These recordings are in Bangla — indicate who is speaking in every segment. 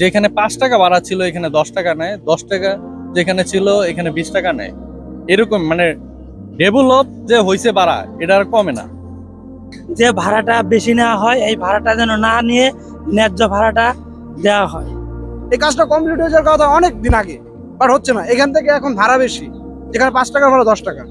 Speaker 1: যেখানে পাঁচ টাকা ভাড়া ছিল এখানে দশ টাকা নেয়। দশ টাকা যেখানে ছিল এখানে বিশ টাকা নেয়। এরকম মানে ডেভেলপ যে হয়েছে বাড়া এটা আর কমে না।
Speaker 2: যে ভাড়াটা বেশি নেওয়া হয় এই ভাড়াটা যেন না নিয়ে ন্যায্য ভাড়াটা দেওয়া হয়।
Speaker 3: এই কাজটা কমপ্লিট হয়ে যাওয়ার কথা অনেক দিন আগে বাট হচ্ছে না। এখান থেকে এখন ভাড়া বেশি। যেখানে পাঁচ টাকার ভাড়া দশ টাকা।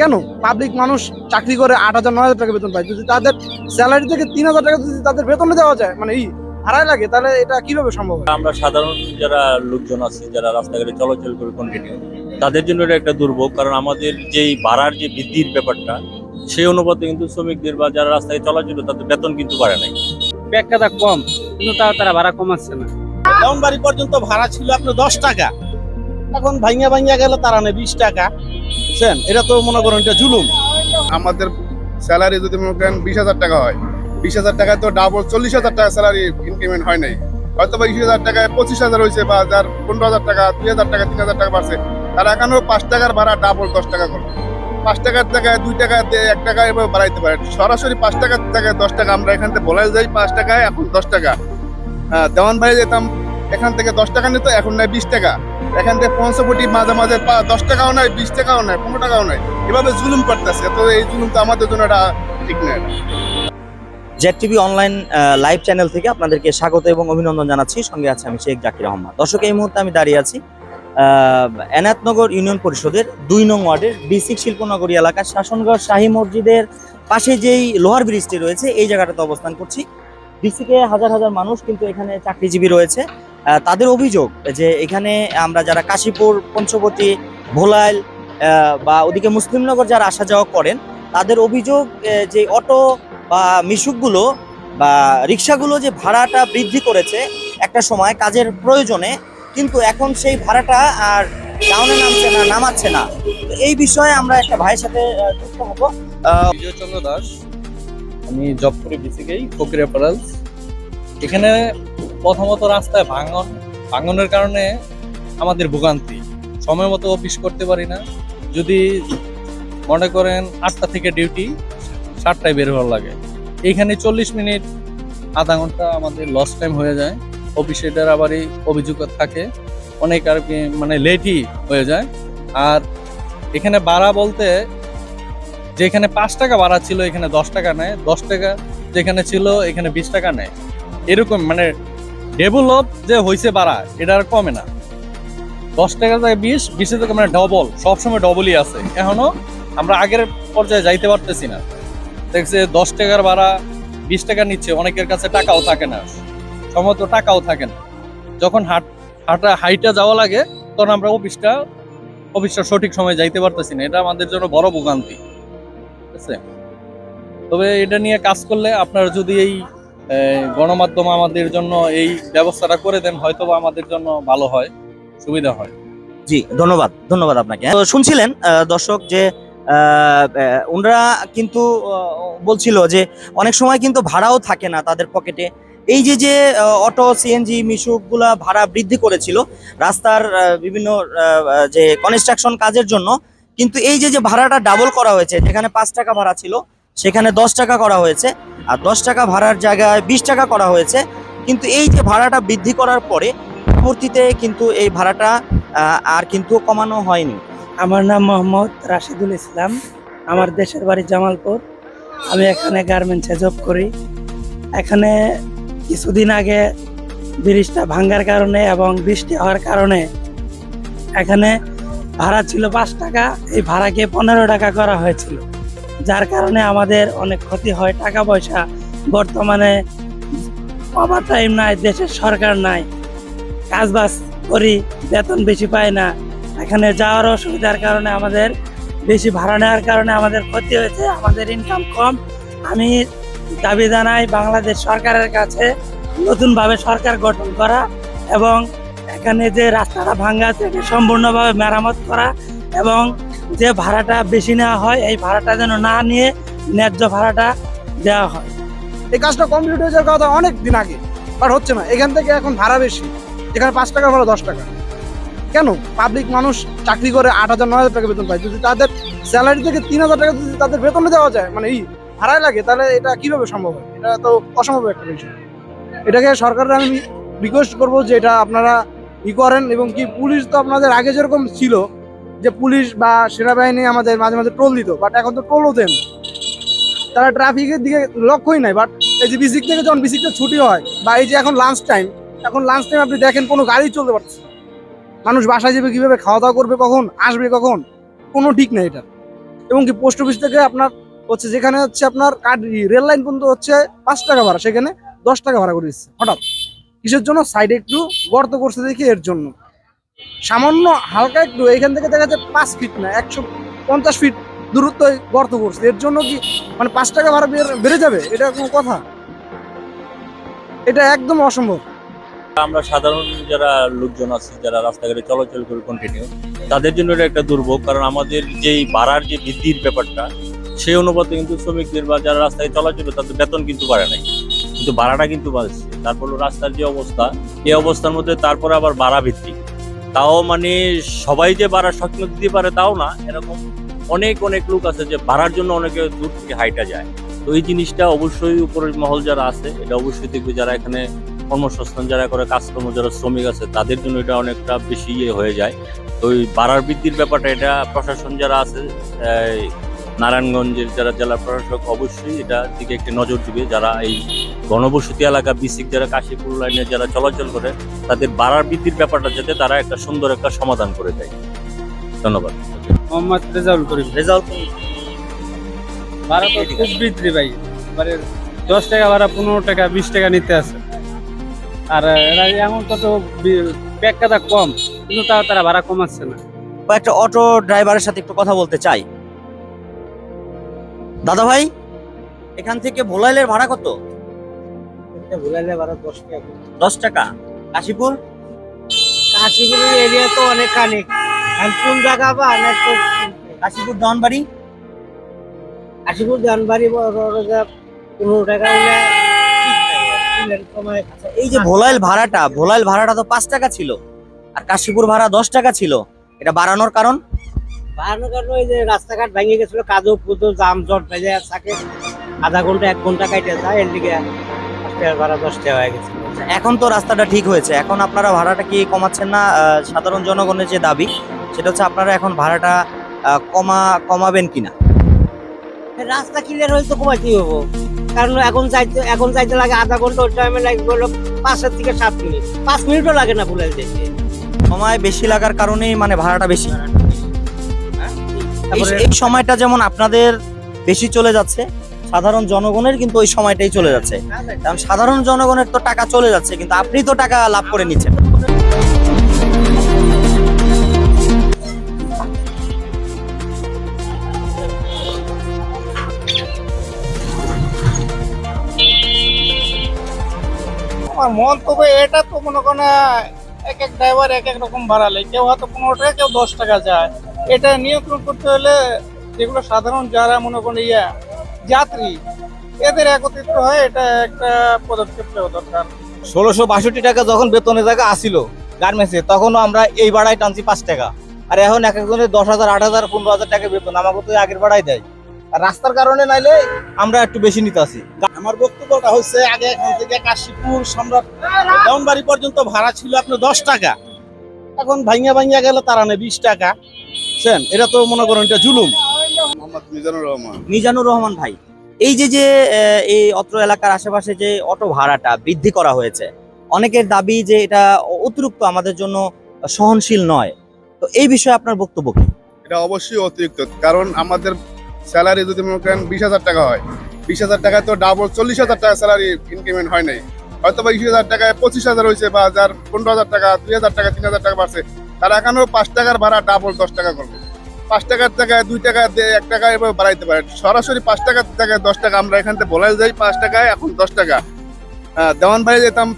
Speaker 3: কেন? পাবলিক মানুষ চাকরি করে আট হাজার নয় হাজার টাকা বেতন পায়। যদি তাদের স্যালারি থেকে তিন হাজার টাকা যদি তাদের বেতনে দেওয়া যায় মানে এই ভাড়ায় লাগে তাহলে এটা কীভাবে সম্ভব
Speaker 4: আমরা সাধারণ যারা লোকজন আছে যারা রাস্তাঘাটে চলাচল করে কন্টিনিউ তাদের জন্য এটা একটা দুর্ভোগ কারণ আমাদের যেই ভাড়ার যে বৃদ্ধির ব্যাপারটা সেই অনুপাতে কিন্তু শ্রমিকদের বা যারা রাস্তায় চলাচল তাদের বেতন কিন্তু বাড়ে নাই।
Speaker 2: টাকাটা কম কিন্তু তাও তারা ভাড়া কমাচ্ছে না।
Speaker 5: ডাউন বাড়ি পর্যন্ত ভাড়া ছিল আপনার দশ টাকা এখন ভাইঙ্গা ভাইঙ্গা গেলে তারা নেয় বিশ টাকা। বুঝছেন? এটা তো মনে করেন এটা জুলুম।
Speaker 6: আমাদের স্যালারি যদি মনে করেন বিশ হাজার টাকা হয়। বিশ হাজার টাকায় তো ডাবল চল্লিশ হাজার টাকা স্যালারি ইনক্রিমেন্ট হয় নাই। হয়তো বা হাজার টাকায় পঁচিশ হাজার হয়েছে বা যার পনেরো হাজার টাকা, দুই হাজার টাকা, তিন হাজার টাকা বাড়ছে, তারা এখানেও পাঁচ টাকার ভাড়া ডাবল দশ টাকা করবে পাঁচ টাকার জায়গায় দুই টাকা এক টাকা এভাবে বাড়াইতে পারে। সরাসরি পাঁচ টাকার জায়গায় দশ টাকা, আমরা এখান থেকে বলা যাই পাঁচ টাকায় এখন দশ টাকা। হ্যাঁ দেওয়ান ভাই যেতাম, এখান থেকে দশ টাকা নিত, এখন নেয় বিশ টাকা। এখান থেকে পঞ্চপটি মাঝে মাঝে দশ টাকাও নেয়, বিশ টাকাও নেয়, পনেরো টাকাও নেয়। এভাবে জুলুম করতেছে, তো এই জুলুম তো আমাদের জন্য এটা ঠিক নয়
Speaker 7: Z TV online live channel থেকে আপনাদেরকে স্বাগত এবং অভিনন্দন জানাচ্ছি। সঙ্গে আছে আমি শেখ জাকির রহমান দর্শক, এই মুহূর্তে আমি দাঁড়িয়ে আছি এনায়তনগর ইউনিয়ন পরিষদের দুই নং ওয়ার্ডের ডিসিক শিল্পনগরী এলাকার শাসনগড় শাহী মসজিদের পাশে যেই লোহার ব্রিজটি রয়েছে, এই জায়গাটাতে অবস্থান করছি। ডিসিকে হাজার হাজার মানুষ কিন্তু এখানে চাকরিজীবী রয়েছে। তাদের অভিযোগ যে এখানে আমরা যারা কাশীপুর পঞ্চবতী ভোলাইল বা ওদিকে মুসলিমনগর যারা আসা যাওয়া করেন, তাদের অভিযোগ যে অটো বা মিশুকগুলো বা রিক্সাগুলো যে ভাড়াটা বৃদ্ধি করেছে একটা সময় কাজের প্রয়োজনে কিন্তু এখন সেই ভাড়াটা আর ডাউনে নামছে না নামাচ্ছে না। তো এই বিষয়ে আমরা একটা ভাইয়ের সাথে যুক্ত হব। আহ,
Speaker 1: বিজয় চন্দ্র দাস। আমি জব করি বেসিকেই ফকির এখানে প্রথমত রাস্তায় ভাঙন ভাঙনের কারণে আমাদের ভোগান্তি। সময় মতো অফিস করতে পারি না। যদি মনে করেন আটটা থেকে ডিউটি সাতটায় বের হওয়ার লাগে। এইখানে চল্লিশ মিনিট, আধা ঘণ্টা আমাদের লস টাইম হয়ে যায়। অফিসে এটার আবারই অভিযোগ থাকে। অনেক আর কি মানে লেটই হয়ে যায়। আর এখানে ভাড়া বলতে যেখানে পাঁচ টাকা ভাড়া ছিল, এখানে দশ টাকা নেয়। দশ টাকা যেখানে ছিল, এখানে বিশ টাকা নেয়। এরকম মানে ডেভেলপ যে হয়েছে ভাড়া, এটা আর কমে না। দশ টাকা থেকে বিশ, বিশের থেকে মানে ডবল সবসময় ডবলই আছে। এখনও আমরা আগের পর্যায়ে যাইতে পারতেছি না। দেখছে দশ টাকার ভাড়া, বিশ টাকা নিচ্ছে, অনেকের কাছে টাকাও থাকে না। সম্ভবত টাকাও থাকে না। যখন হাট হাঁটা হাইটা যাওয়া লাগে, তখন আমরা অফিসটা অফিসটা সঠিক সময় যাইতে পারতেছি না। এটা আমাদের জন্য বড় ভোগান্তি। ঠিক আছে? তবে এটা নিয়ে কাজ করলে আপনারা যদি এই গণমাধ্যম আমাদের জন্য এই ব্যবস্থাটা করে দেন হয়তো আমাদের জন্য ভালো হয়, সুবিধা হয়।
Speaker 7: জি, ধন্যবাদ ধন্যবাদ আপনাকে। শুনছিলেন দর্শক যে ওনারা কিন্তু বলছিল যে অনেক সময় কিন্তু ভাড়াও থাকে না তাদের পকেটে। এই যে যে অটো সিএনজি মিশুকগুলা ভাড়া বৃদ্ধি করেছিল, রাস্তার বিভিন্ন যে কনস্ট্রাকশন কাজের জন্য, কিন্তু এই যে যে ভাড়াটা ডাবল করা হয়েছে, যেখানে পাঁচ টাকা ভাড়া ছিল, সেখানে দশ টাকা করা হয়েছে, আর দশ টাকা ভাড়ার জায়গায় বিশ টাকা করা হয়েছে, কিন্তু এই যে ভাড়াটা বৃদ্ধি করার পরে, পরবর্তীতে কিন্তু এই ভাড়াটা আর কিন্তু কমানো হয়নি।
Speaker 2: আমার নাম মোহাম্মদ রাশিদুল ইসলাম। আমার দেশের বাড়ি জামালপুর। আমি এখানে গার্মেন্টসে জব করি। এখানে কিছুদিন আগে ব্রিজটা ভাঙ্গার কারণে এবং বৃষ্টি হওয়ার কারণে এখানে ভাড়া ছিল পাঁচ টাকা, এই ভাড়াকে পনেরো টাকা করা হয়েছিল। যার কারণে আমাদের অনেক ক্ষতি হয়, টাকা পয়সা বর্তমানে ওভার টাইম নাই, দেশের সরকার নাই। কাজ বাজ করি, বেতন বেশি পায় না। এখানে যাওয়ার অসুবিধার কারণে আমাদের বেশি ভাড়া নেওয়ার কারণে আমাদের ক্ষতি হয়েছে, আমাদের ইনকাম কম। আমি দাবি জানাই বাংলাদেশ সরকারের কাছে নতুনভাবে সরকার গঠন করা এবং এখানে যে রাস্তাটা ভাঙ্গা আছে সম্পূর্ণভাবে মেরামত করা এবং যে ভাড়াটা বেশি নেওয়া হয়, এই ভাড়াটা যেন না নিয়ে ন্যায্য ভাড়াটা দেওয়া হয়।
Speaker 3: এই কাজটা কমপ্লিট হয়ে যাওয়ার কথা অনেক দিন আগে বাট হচ্ছে না। এখান থেকে এখন ভাড়া বেশি। এখানে পাঁচ টাকা ভাড়া, দশ টাকা। কেন? পাবলিক মানুষ চাকরি করে আট হাজার, নয় হাজার টাকা বেতন পায়। যদি তাদের স্যালারি থেকে তিন হাজার টাকা যদি তাদের বেতনে দেওয়া যায় মানে এই ভাড়ায় লাগে, তাহলে এটা কীভাবে সম্ভব হয়? এটা তো অসম্ভব একটা বিষয়। এটাকে সরকারের আমি রিকোয়েস্ট করব যে এটা আপনারা ই করেন এবং কি পুলিশ তো আপনাদের আগে যেরকম ছিল, যে পুলিশ বা সেনাবাহিনী আমাদের মাঝে মাঝে টোল দিত বাট এখন তো টোলও দেন। তারা ট্রাফিকের দিকে লক্ষ্যই নাই বাট এই যে বিসিক থেকে যখন বিসিকটা ছুটি হয়, বা এই যে এখন লাঞ্চ টাইম এখন লাঞ্চ টাইম আপনি দেখেন কোনো গাড়ি চলতে পারছে। মানুষ বাসায় যাবে কীভাবে খাওয়া দাওয়া করবে কখন, আসবে কখন? কোনো ঠিক নেই এটা। এবং কি পোস্ট অফিস থেকে আপনার হচ্ছে যেখানে হচ্ছে আপনার কার্ড রেল লাইন পর্যন্ত হচ্ছে পাঁচ টাকা ভাড়া, সেখানে দশ টাকা ভাড়া করে দিচ্ছে, হঠাৎ। কিসের জন্য? সাইডে একটু গর্ত করছে দেখি এর জন্য। সামান্য হালকা একটু, এখান থেকে দেখা যাচ্ছে পাঁচ ফিট না, একশো পঞ্চাশ ফিট দূরত্ব গর্ত করছে। এর জন্য কি মানে পাঁচ টাকা ভাড়া বেড়ে যাবে? এটা কোনো কথা? এটা একদম অসম্ভব।
Speaker 4: আমরা সাধারণ যারা লোকজন আছে, যারা রাস্তাঘাটে চলাচল করে কন্টিনিউ তাদের জন্য এটা একটা দুর্ভোগ। কারণ আমাদের যেই ভাড়ার যে বৃদ্ধির ব্যাপারটা, সেই অনুপাতে কিন্তু শ্রমিকদের বা যারা রাস্তায় চলাচল তাদের বেতন কিন্তু বাড়ে নাই। কিন্তু ভাড়াটা কিন্তু বাড়ছে। তারপর রাস্তার যে অবস্থা, এই অবস্থার মধ্যে তারপরে আবার ভাড়া ভিত্তিক তাও মানে সবাই যে ভাড়া স্বপ্ন দিতে পারে তাও না, এরকম অনেক অনেক লোক আছে যে ভাড়ার জন্য অনেকে দূর থেকে হাইটা যায়। তো এই জিনিসটা অবশ্যই উপরের মহল যারা আছে, এটা অবশ্যই দেখবে যারা এখানে কর্মসংস্থান যারা করে কাজকর্ম যারা শ্রমিক আছে তাদের জন্য এটা অনেকটা বেশি ইয়ে হয়ে যায়। তো ওই ভাড়ার বৃদ্ধির ব্যাপারটা এটা প্রশাসন যারা আছে নারায়ণগঞ্জের যারা জেলা প্রশাসক অবশ্যই এটা দিকে একটি নজর দিবে। যারা এই ঘনবসতি এলাকা বিসিক যারা কাশীপুর লাইনে যারা চলাচল করে তাদের বাড়ার বৃদ্ধির ব্যাপারটা যাতে তারা একটা সুন্দর একটা সমাধান করে দেয়। ধন্যবাদ।
Speaker 8: মোহাম্মদ রেজাউল করিম।
Speaker 7: রেজাল্ট
Speaker 8: ভাড়া তো খুব বৃদ্ধি ভাই। দশ টাকা ভাড়া পনেরো টাকা বিশ টাকা নিতে আছে। আর এরা এমন কত প্যাকটা কম কিন্তু তাও তারা ভাড়া কমাচ্ছে না।
Speaker 7: একটা অটো ড্রাইভারের সাথে একটু কথা বলতে চাই। দাদা ভাই এখান থেকে ভোলাইলের ভাড়া কত?
Speaker 2: ভুলাইলে ভাড়া দশ টাকা।
Speaker 7: দশ টাকা। কাশীপুর?
Speaker 2: কাশিগুড়ি এরিয়া তো অনেক কানেক কোন জায়গা বা অনেক
Speaker 7: কাশীপুর দনবাড়ি?
Speaker 2: কাশিপুর জানবাড়ি পনেরো টাকা কমায়
Speaker 7: এই যে ভোলাইল ভাড়াটা ভোলাইল ভাড়াটা তো পাঁচ টাকা ছিল আর কাশীপুর ভাড়া দশ টাকা ছিল। এটা বাড়ানোর কারণ?
Speaker 2: বাড়ানোর কারণে ওই যে রাস্তাঘাট ভেঙে গেছিল কাদো পুজো জাম জট বেজে থাকে আধা ঘণ্টা এক ঘণ্টা কাটে যায় এর দিকে ভাড়া দশ টাকা হয়ে গেছে।
Speaker 7: এখন তো রাস্তাটা ঠিক হয়েছে। এখন আপনারা ভাড়াটা কি কমাচ্ছেন না? সাধারণ জনগণের যে দাবি সেটা হচ্ছে আপনারা এখন ভাড়াটা কমা কমাবেন কিনা?
Speaker 2: রাস্তা ক্লিয়ার হলে তো কমাইতেই হব। কারণ এখন যাইতে এখন যাইতে লাগে আধা ঘণ্টা ওই টাইমে লাগবে হলো পাঁচের থেকে সাত মিনিট। পাঁচ মিনিটও লাগে না ভুলে যেতে
Speaker 7: সময় বেশি লাগার কারণেই মানে ভাড়াটা বেশি। এই-
Speaker 2: তারপরে
Speaker 7: এই সময়টা যেমন আপনাদের বেশি চলে যাচ্ছে সাধারণ জনগণের কিন্তু ওই সময়টাই চলে যাচ্ছে। কারণ সাধারণ জনগণের তো টাকা চলে যাচ্ছে কিন্তু আপনি তো টাকা লাভ করে নিচ্ছেন।
Speaker 5: আমার মন্তব্য এটা তো মনে করেন এক এক ড্রাইভার এক এক রকম ভাড়া নেয় কেউ হয়তো পনেরো টাকা, কেউ দশ টাকা যায়। এটা নিয়ন্ত্রণ করতে হলে যেগুলো সাধারণ যারা মনে করেন ইয়া, যাত্রী, এদের একত্রিত হয় এটা একটা পদক্ষেপ নেওয়া দরকার।
Speaker 9: ষোলোশো বাষট্টি টাকা যখন বেতনের জায়গা আসিল গার্মেন্টসে, তখনও আমরা এই ভাড়ায় টানছি পাঁচ টাকা। আর এখন এক একজনের দশ হাজার, আট হাজার, পনেরো হাজার টাকা বেতন, আমাকে তো আগের ভাড়াই দেয়। আর রাস্তার কারণে নাইলে আমরা একটু বেশি নিতে আসি।
Speaker 5: আমার বক্তব্যটা হচ্ছে আগে এখান থেকে কাশীপুর সম্রাট ডাউনবাড়ি পর্যন্ত ভাড়া ছিল আপনার দশ টাকা। এখন ভাইঙ্গা ভাইঙ্গা গেলে তারা নেই বিশ টাকা। বুঝছেন? এটা তো মনে করেন এটা জুলুম।
Speaker 6: মোহাম্মদ মিজানুর রহমান।
Speaker 7: মিজানুর রহমান ভাই এই যে যে আহ, এই অত্র এলাকার আশেপাশে যে অটো ভাড়াটা বৃদ্ধি করা হয়েছে অনেকের দাবি যে এটা অতিরিক্ত আমাদের জন্য সহনশীল নয়। তো এই বিষয়ে আপনার বক্তব্য কি?
Speaker 6: এটা অবশ্যই অতিরিক্ত কারণ আমাদের স্যালারি যদি মনে করেন বিশ হাজার টাকা হয় বিশ হাজার টাকায় তো ডাবল চল্লিশ হাজার টাকা স্যালারি ইনক্রিমেন্ট হয় নাই। হয়তো বা বিশ হাজার টাকায় পঁচিশ হাজার হয়েছে বা যার পনেরো হাজার টাকা, দুই হাজার টাকা, তিন হাজার টাকা বাড়ছে, তারা এখনও পাঁচ টাকার ভাড়া ডাবল দশ টাকা করবে। পাঁচ টাকার জায়গায় দুই টাকা এক টাকা এভাবে বাড়াইতে পারে। সরাসরি পাঁচ টাকার জায়গায় দশ টাকা, আমরা এখান থেকে বলাই যাই পাঁচ টাকায় এখন দশ টাকা। দেওয়ান ভাই যেতাম,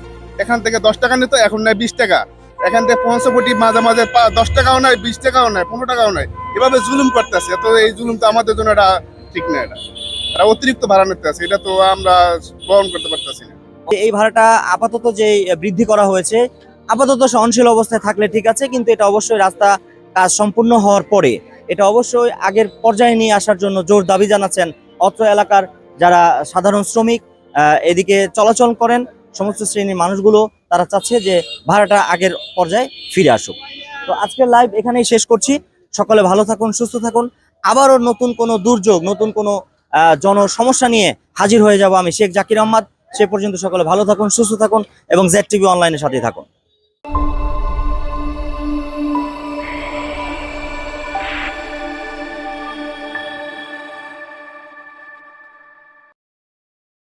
Speaker 6: এখান থেকে দশ টাকা নিত, এখন নেয় বিশ টাকা। এখান থেকে পঞ্চবটি মাঝে মাঝে দশ টাকাও নয়, বিশ টাকাও নয়, পনেরো টাকাও নয়। এভাবে জুলুম করতেছে, তো এই জুলুম তো আমাদের জন্য এটা ঠিক না এটা। অতিরিক্ত ভাড়া নিতে আছে, এটা তো আমরা গ্রহণ করতে পারতেছি না।
Speaker 7: এই ভাড়াটা আপাতত যে বৃদ্ধি করা হয়েছে, আপাতত সহনশীল অবস্থায় থাকলে ঠিক আছে, কিন্তু এটা অবশ্যই রাস্তা কাজ সম্পূর্ণ হওয়ার পরে, এটা অবশ্যই আগের পর্যায়ে নিয়ে আসার জন্য জোর দাবি জানাচ্ছেন অত্র এলাকার যারা সাধারণ শ্রমিক এদিকে চলাচল করেন, সমস্ত শ্রেণির মানুষগুলো, তারা চাচ্ছে যে ভাড়াটা আগের পর্যায়ে ফিরে আসুক। তো আজকের লাইভ এখানেই শেষ করছি। সকলে ভালো থাকুন, সুস্থ থাকুন। আবারও নতুন কোনো দুর্যোগ, নতুন কোনো জনসমস্যা নিয়ে হাজির হয়ে যাব আমি শেখ জাকির আহমদ। সে পর্যন্ত সকলে ভালো থাকুন, সুস্থ থাকুন এবং জেড টিভি অনলাইনের সাথে থাকুন।